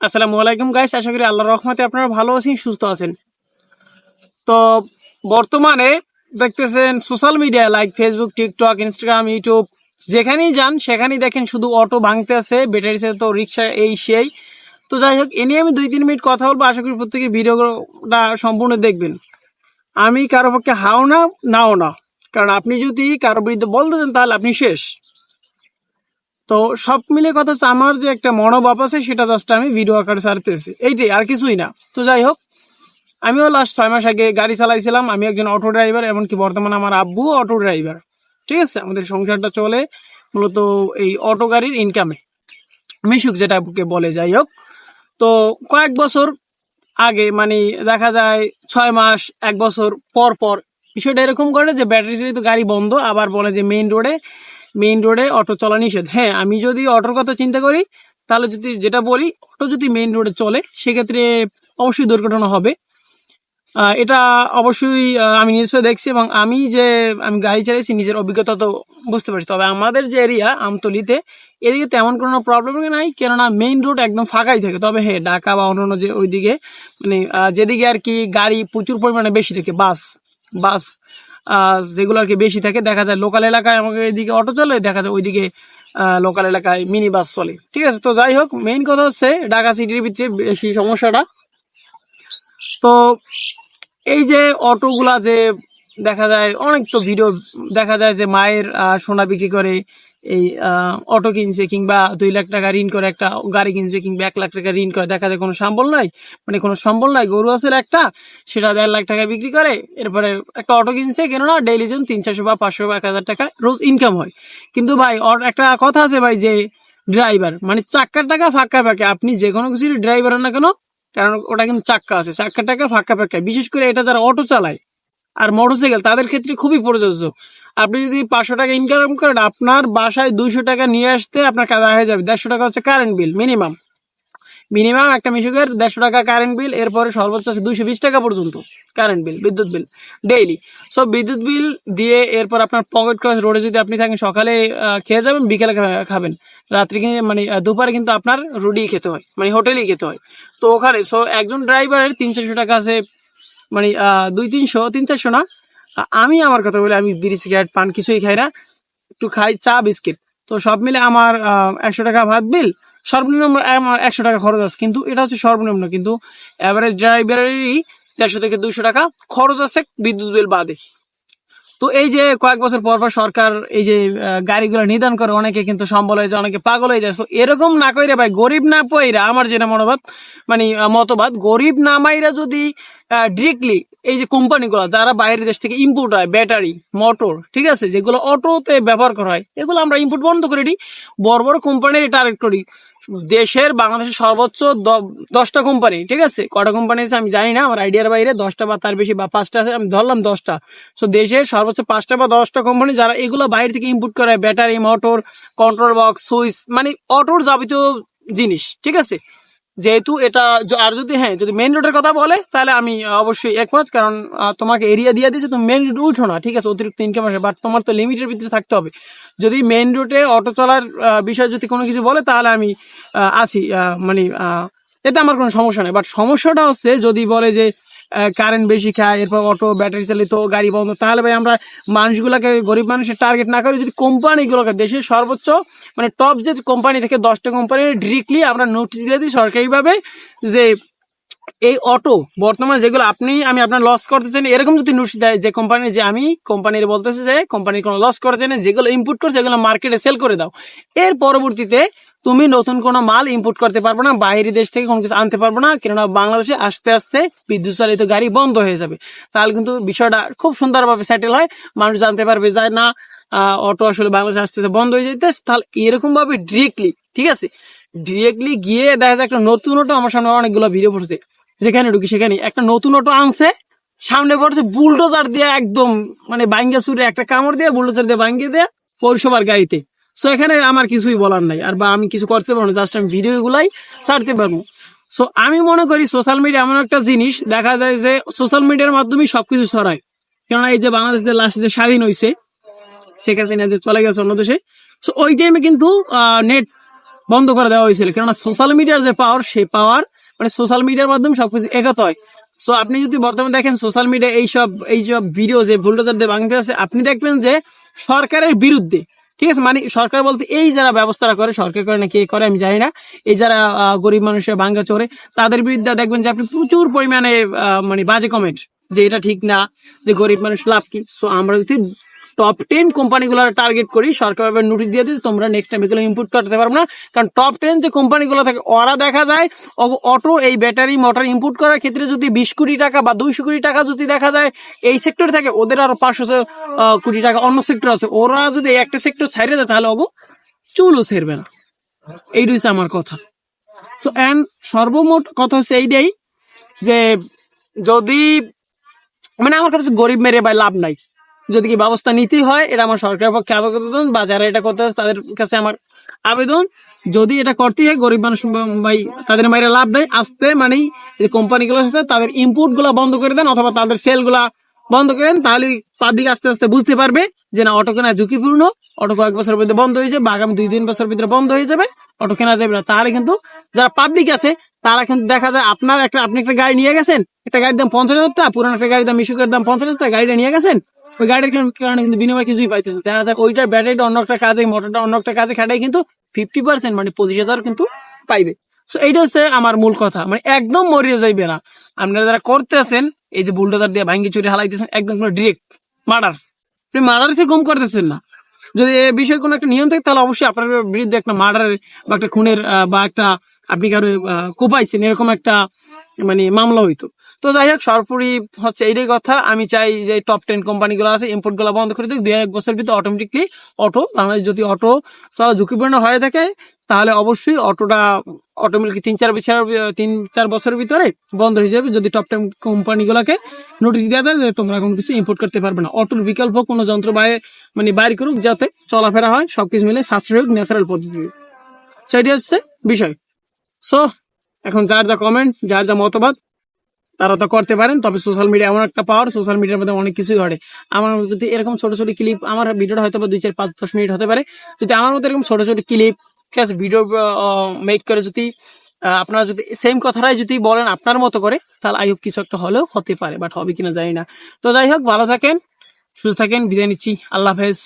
আসসালামু আলাইকুম গাইস আশা করি আল্লাহর রহমতে আপনারা ভালো আছেন, সুস্থ আছেন। তো বর্তমানে দেখতেছেন social media like Facebook TikTok Instagram YouTube যেখানেই যান, সেখানেই দেখেন শুধু অটো ভাঙতে আছে ব্যাটারি তো রিক্সা এই সেই। তো যাই হোক, এ নিয়ে আমি দুই, তিন মিনিট কথা বলব, আশা করি প্রত্যেকে ভিডিওটা সম্পূর্ণ দেখবেন। আমি কারও পক্ষে হাও না, নাও না। কারণ আপনি যদি কারও বিরুদ্ধে বলতে চান, তাহলে আপনি শেষ। তো সব মিলে কথা হচ্ছে আমার যে একটা মনোভাব আছে, সেটা জাস্ট আমি ভিডিও আকারে ছাড়তেছি। এইটাই, আর কিছুই না। তো যাই হোক, আমিও লাস্ট ছয় মাস আগে গাড়ি চালাইছিলাম। আমি একজন অটো ড্রাইভার এমনকি বর্তমানে আমার আব্বু অটো ড্রাইভার ঠিক আছে? আমাদের সংসারটা চলে মূলত এই অটো গাড়ির ইনকামে মিশুক যেটাকে বলে, যাই হোক। তো কয়েক বছর আগে মানে দেখা যায় ছয় মাস, এক বছর পর পর, বিষয়টা এরকম করে যে ব্যাটারি চালিত গাড়ি বন্ধ, আবার বলে যে মেইন রোডে মেইন রোডে অটো চলা নিষেধ। হ্যাঁ আমি যদি অটোর কথা চিন্তা করি, তাহলে যদি যেটা বলি অটো যদি মেইন রোডে চলে, সেক্ষেত্রে অবশ্যই দুর্ঘটনা হবে। এটা অবশ্যই আমি নিজস্ব দেখছি এবং আমি যে, আমি গাড়ি চালাইছি, নিজের অভিজ্ঞতা তো বুঝতে পারছি। তবে আমাদের যে এরিয়া আমতলিতে, এদিকে তেমন কোনো প্রবলেম নাই, কেননা মেইন রোড একদম ফাঁকাই থাকে। তবে হ্যাঁ ঢাকা বা অন্যান্য যে ওইদিকে মানে যেদিকে আর কি গাড়ি প্রচুর পরিমাণে বেশি থাকে, বাস বাস যেগুলো আর কি বেশি থাকে, দেখা যায় লোকাল এলাকায় আমাকে এদিকে অটো চলে, দেখা যায় ওইদিকে লোকাল এলাকায় মিনি বাস চলে। ঠিক আছে, তো যাই হোক মেইন কথা হচ্ছে ঢাকা সিটির ভিতরে বেশি সমস্যাটা। তো এই যে অটোগুলা যে দেখা যায়, অনেক তো ভিডিও দেখা যায় যে মায়ের সোনা বিক্রি করে, এই অটো কিনছে কিংবা দুই লাখ টাকা ঋণ করে একটা গাড়ি কিনছে কিংবা এক লাখ টাকা ঋণ করে, দেখা যায় কোনো সম্বল নাই মানে কোনো সম্বল নাই, গরু আছে একটা, সেটা দেড় লাখ টাকা বিক্রি করে, এরপরে একটা অটো কিনছে কেন না ডেইলি যেন তিন, চারশো বা পাঁচশো বা এক হাজার টাকা রোজ ইনকাম হয়। কিন্তু ভাই একটা কথা আছে ভাই যে ড্রাইভার মানে চাক্কার টাকা ফাঁকা ফাঁকা, আপনি যে কোনো কিছু ড্রাইভার না কেন, কারণ ওটা কিন্তু চাক্কা আছে, চাক্কার টাকা ফাঁকা ফাঁকা, বিশেষ করে এটা যারা অটো চালায় আর মোটরসাইকেল, তাদের ক্ষেত্রে খুবই প্রযোজ্য। আপনি যদি পাঁচশো টাকা ইনকাম করেন, আপনার বাসায় দুইশো টাকা নিয়ে আসতে আপনার কাদা হয়ে যাবে। দেড়শো টাকা হচ্ছে কারেন্ট বিল মিনিমাম মিনিমাম একটা মিশুকের দেড়শো টাকা কারেন্ট বিল এরপরে সর্বোচ্চ আছে দুশো বিশ টাকা পর্যন্ত কারেন্ট বিল বিদ্যুৎ বিল ডেইলি সো বিদ্যুৎ বিল দিয়ে এরপর আপনার পকেট ক্লাস রোডে যদি আপনি থাকেন, সকালে খেয়ে যাবেন, বিকেলে খাবেন। রাত্রি মানে দুপুরে কিন্তু আপনার রুটি খেতে হয় মানে হোটেলেই খেতে হয়। তো ওখানে সো একজন ড্রাইভারের তিন চারশো টাকা আছে মানে দুই তিনশো, তিন চারশো না? আমি আমার কথা বলি, আমি বিড়ি, সিগারেট, পান কিছুই খাই না। একটু খাই চা, বিস্কিট। তো সব মিলে আমার একশো টাকা ভাত বিল। সর্বনিম্ন আমার একশো টাকা খরচ আছে। কিন্তু এটা হচ্ছে সর্বনিম্ন। কিন্তু অ্যাভারেজ ড্রাইভারেরই দেড়শো থেকে দুশো টাকা খরচ আছে বিদ্যুৎ বিল বাদে। তো এই যে কয়েক বছর পর পর সরকার এই যে গাড়িগুলো নিদান করে, অনেকে কিন্তু সম্বল হয়ে যায়, অনেকে পাগল হয়ে যায়। তো এরকম না কইরে ভাই, গরিব না পইরা, আমার যেটা মনোভাব মানে মতবাদ, গরিব না মাইরা যদি ডিরেক্টলি এই যে কোম্পানিগুলো, যারা বাইরের দেশ থেকে ইম্পোর্ট হয় ব্যাটারি মোটর ঠিক আছে? যেগুলো অটোতে ব্যবহার করা হয়, এগুলো আমরা ইম্পোর্ট বন্ধ করে দিই। বড় বড় কোম্পানির টার্গেট করি দেশের, বাংলাদেশের সর্বোচ্চ দশটা কোম্পানি ঠিক আছে? কটা কোম্পানি আছে আমি জানি না, আমার আইডিয়ার বাইরে দশটা বা তার বেশি বা পাঁচটা আছে, আমি ধরলাম দশটা। সো দেশের সর্বোচ্চ পাঁচটা বা দশটা কোম্পানি যারা এগুলো বাইরে থেকে ইম্পোর্ট করে battery motor control box switch মানে অটোর যাবতীয় জিনিস, ঠিক আছে? যেহেতু এটা আর যদি হ্যাঁ যদি মেন রোডের কথা বলে, তাহলে আমি অবশ্যই একমত, কারণ তোমাকে এরিয়া দিয়ে দিয়েছে, তুমি মেন রোড উঠো না, ঠিক আছে, অতিরিক্ত ইনকাম আসে বাট তোমার তো লিমিটের ভিতরে থাকতে হবে। যদি মেন রোডে অটো চলার বিষয়ে যদি কোনো কিছু বলে, তাহলে আমি আসি মানে এতে আমার কোনো সমস্যা নেই। বাট সমস্যাটা হচ্ছে, যদি বলে যে কারেন্ট বেশি খায়, এরপর অটো ব্যাটারি চালিত গাড়ি বন্ধ। তাহলে ভাই আমরা মানুষগুলোকে, গরিব মানুষের টার্গেট না করি যদি কোম্পানিগুলোকে দেশের সর্বোচ্চ মানে টপ যে কোম্পানি থেকে দশটা কোম্পানি ডিরেক্টলি আমরা নোটিশ দিয়ে দিই সরকারিভাবে যে এই অটো বর্তমানে যেগুলো আপনি, আমি আপনার লস করতে চাই এরকম যদি নোটিশ দেয় যে কোম্পানি যে আমি কোম্পানির বলতেছে যে কোম্পানির কোনো লস করতে চাই না, যেগুলো ইম্পোর্ট করছে সেগুলো মার্কেটে সেল করে দাও। এর পরবর্তীতে তুমি নতুন কোনো মাল ইম্পোর্ট করতে পারবে না, বাইরের দেশ থেকে কোনো কিছু আনতে পারবে না, কেননা বাংলাদেশে আস্তে আস্তে বিদ্যুৎ চালিত গাড়ি বন্ধ হয়ে যাবে। তাহলে কিন্তু বিষয়টা খুব সুন্দরভাবে সেটেল হয়, মানুষ জানতে পারবে যায় না অটো আসলে বাংলাদেশে আস্তে আস্তে বন্ধ হয়ে যেতে তাহলে এরকম ভাবে ডিরেক্টলি ঠিক আছে? ডিরেক্টলি গিয়ে দেখা যায় একটা নতুন অটো আমার সামনে অনেকগুলো ভিডিও পড়ছে। যেখানে ঢুকি সেখানে একটা নতুন অটো আনছে, সামনে পড়ছে বুলডোজার দিয়ে একদম মানে বাঙ্গা সুরে একটা কামড় দিয়ে বুলডোজার দিয়ে বাঙ্গিয়ে দিয়ে পৌরসভার গাড়িতে। সো এখানে আমার কিছুই বলার নাই। আর বা আমি কিছু করতে পারব না জাস্ট আমি ভিডিও গুলাই ছাড়তে পারব। সো আমি মনে করি সোশ্যাল মিডিয়া এমন একটা জিনিস, দেখা যায় যে সোশ্যাল মিডিয়ার মাধ্যমে সবকিছু ছড়ায়। কেননা এই যে বাংলাদেশ যে লাস্ট যে স্বাধীন হয়েছে শেখ হাসিনা যে চলে গেছে অন্য দেশে সো ওই টাইমে কিন্তু নেট বন্ধ করে দেওয়া হয়েছিল। কেননা সোশ্যাল মিডিয়ার যে পাওয়ার সেই পাওয়ার মানে সোশ্যাল মিডিয়ার মাধ্যমে সবকিছু এগোতে হয়। সো আপনি যদি বর্তমানে দেখেন সোশ্যাল মিডিয়া এইসব এইসব ভিডিও যে বুলডোজার দিয়ে ভাঙতে আছে, আপনি দেখবেন যে সরকারের বিরুদ্ধে ঠিক আছে? মানে সরকার বলতে এই যারা ব্যবস্থাটা করে, সরকার করে না, কে করে আমি জানি না। এই যারা গরিব মানুষের ভাঙ্গা চড়ে তাদের বিরুদ্ধে দেখবেন যে আপনি প্রচুর পরিমাণে মানে বাজে কমেন্ট যে এটা ঠিক না, যে গরিব মানুষ লাভ কি? সো আমরা যদি টপ টেন কোম্পানিগুলো টার্গেট করি, সরকার নোটিশ দিয়ে দিতে তোমরা নেক্সট টাইম এগুলো ইম্পোর্ট করতে পারবে না। কারণ টপ টেন যে কোম্পানিগুলো থাকে, ওরা দেখা যায় অটো এই ব্যাটারি মোটর ইম্পোর্ট করার ক্ষেত্রে যদি বিশ কোটি টাকা বা দুইশো কোটি টাকা যদি দেখা যায়, এই সেক্টরে থাকে, ওদের আরও পাঁচশো কোটি টাকা অন্য সেক্টর আছে। ওরা যদি একটা সেক্টর ছাইড়ে দেয়, তাহলে অগো চুলও ছেড়বে না। এইটাই হচ্ছে আমার কথা। সো অ্যান্ড সর্বমোট কথা হচ্ছে এইটাই যে, যদি মানে আমার কাছে গরিব মেরে ভাই লাভ নাই। যদি কি ব্যবস্থা নিতেই হয়, এটা আমার সরকারের পক্ষে আবেদন বা যারা এটা করতে তাদের কাছে আমার আবেদন। যদি এটা করতেই হয়, গরিব মানুষ ভাই, তাদের মাইরে লাভ নেই, আসতে মানেই যে কোম্পানিগুলো আছে, তাদের ইম্পোর্টগুলা বন্ধ করে দেন, অথবা তাদের সেলগুলা বন্ধ করেন তাহলে পাবলিক আস্তে আস্তে বুঝতে পারবে যে না, অটো কেনা ঝুঁকিপূর্ণ, অটো কয়েক বছরের মধ্যে বন্ধ হয়ে যাবে, আগামী দুই তিন বছরের ভিতরে বন্ধ হয়ে যাবে, অটো কেনা যাবে না। তাহলে কিন্তু যারা পাবলিক আছে, তারা কিন্তু দেখা যায় আপনার একটা, আপনি একটা গাড়ি নিয়ে গেছেন, একটা গাড়ির দাম পঞ্চাশ হাজার টাকা, পুরানো একটা গাড়ির দাম, মিশুকের দাম পঞ্চাশ হাজার টাকা, গাড়িটা নিয়ে গেছেন ওই গাড়ির কারণে- কিন্তু বিনিময় কিছুই পাইতেছে দেখা যায় ওইটার ব্যাটারিটা অন্য একটা কাজে মোটরটা অন্য একটা কাজে খাটাই কিন্তু ফিফটি পার্সেন্ট মানে পঁচিশ হাজার কিন্তু পাইবে। সো এইটা হচ্ছে আমার মূল কথা। মানে একদম মরিয়ে যাইবে না। আপনারা যারা করতে আছেন এই যে বুলডোজার দিয়ে ভাঙ্গি চুরি হালাইতেছেন, একদম কোনো ডিরেক্ট মার্ডার আপনি মার্ডার সে গুম করতেছেন না। যদি এ বিষয়ে কোনো একটা নিয়ম থাকে, তাহলে অবশ্যই আপনার বিরুদ্ধে একটা মার্ডারের বা একটা খুনের বা একটা আপনি কারও কোপাইছেন, এরকম একটা মানে মামলা হইতো। তো যাই হোক সর্বোপরি হচ্ছে এইটাই কথা। আমি চাই যে টপ টেন কোম্পানিগুলো আছে ইম্পোর্টগুলো বন্ধ করে দুই এক বছর ভিতরে অটোমেটিকলি অটো বাংলাদেশ যদি অটো চলা ঝুঁকিপূর্ণ হয়ে থাকে, তাহলে অবশ্যই অটোটা অটোমেটিক তিন চার বছর, তিন চার বছরের ভিতরে বন্ধ হয়ে যাবে যদি টপ টেন কোম্পানিগুলোকে নোটিশ দেওয়া দেয় যে তোমরা কোনো কিছু ইম্পোর্ট করতে পারবে না। অটোর বিকল্প কোনো যন্ত্র বাইরে মানে বাইর করুক যাতে চলাফেরা হয় সব কিছু মিলে সাশ্রয় হোক ন্যাচারাল পদ্ধতি। সেটি হচ্ছে বিষয়। সো এখন যার যা কমেন্ট যার যা মতবাদ তারা তো করতে পারেন, তবে সোশ্যাল মিডিয়া এমন একটা পাওয়ার সোশ্যাল মিডিয়ার মধ্যে অনেক কিছুই ঘটে। আমার যদি এরকম ছোট ছোট ক্লিপ আমার ভিডিওটা হয়তো দুই চার পাঁচ দশ মিনিট হতে পারে। যদি আমার মতো এরকম ছোট ছোট ক্লিপ ঠিক আছে ভিডিও মেক করে যদি আপনারা যদি সেম কথাটাই যদি বলেন আপনার মতো করে, তাহলে আই হোপ কিছু একটা হলেও হতে পারে বাট হবে কিনা জানি না। তো যাই হোক, ভালো থাকেন, সুস্থ থাকেন, বিদায় নিচ্ছি, আল্লাহ হাফেজ।